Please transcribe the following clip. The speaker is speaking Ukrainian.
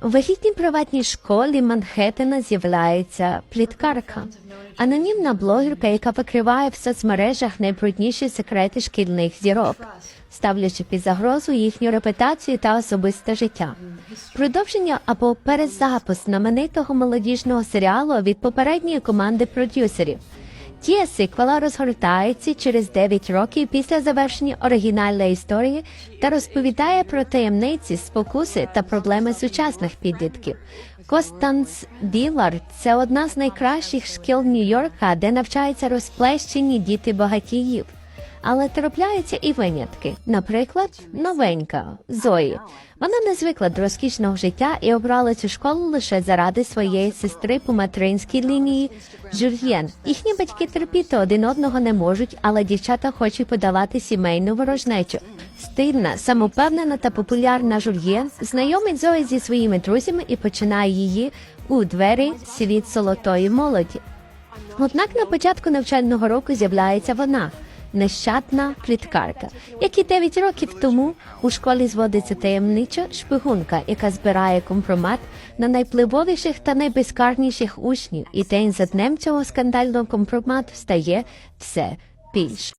В вагітній приватній школі Манхеттена з'являється пліткарка. Анонімна блогерка, яка викриває в соцмережах найбрудніші секрети шкільних зірок, ставлячи під загрозу їхню репутацію та особисте життя. Продовження або перезапис знаменитого молодіжного серіалу від попередньої команди продюсерів. Дія сиквела розгортається через 9 років після завершення оригінальної історії та розповідає про таємниці, спокуси та проблеми сучасних підлітків. Костанс Ділар це одна з найкращих шкіл Нью-Йорка, де навчаються розплещені діти багатіїв. Але трапляються і винятки. Наприклад, новенька Зої. Вона не звикла до розкішного життя і обрала цю школу лише заради своєї сестри по материнській лінії Жюльєн. Їхні батьки терпіти один одного не можуть, але дівчата хочуть подавати сімейну ворожнечу. Стильна, самопевнена та популярна Жюльєн знайомить Зої зі своїми друзями і починає її у двері світ золотої молоді. Однак на початку навчального року з'являється вона. Нещадна пліткарка, як і 9 років тому у школі зводиться таємнича шпигунка, яка збирає компромат на найпливовіших та найбезкарніших учнів, і день за днем цього скандального компромату стає все більше.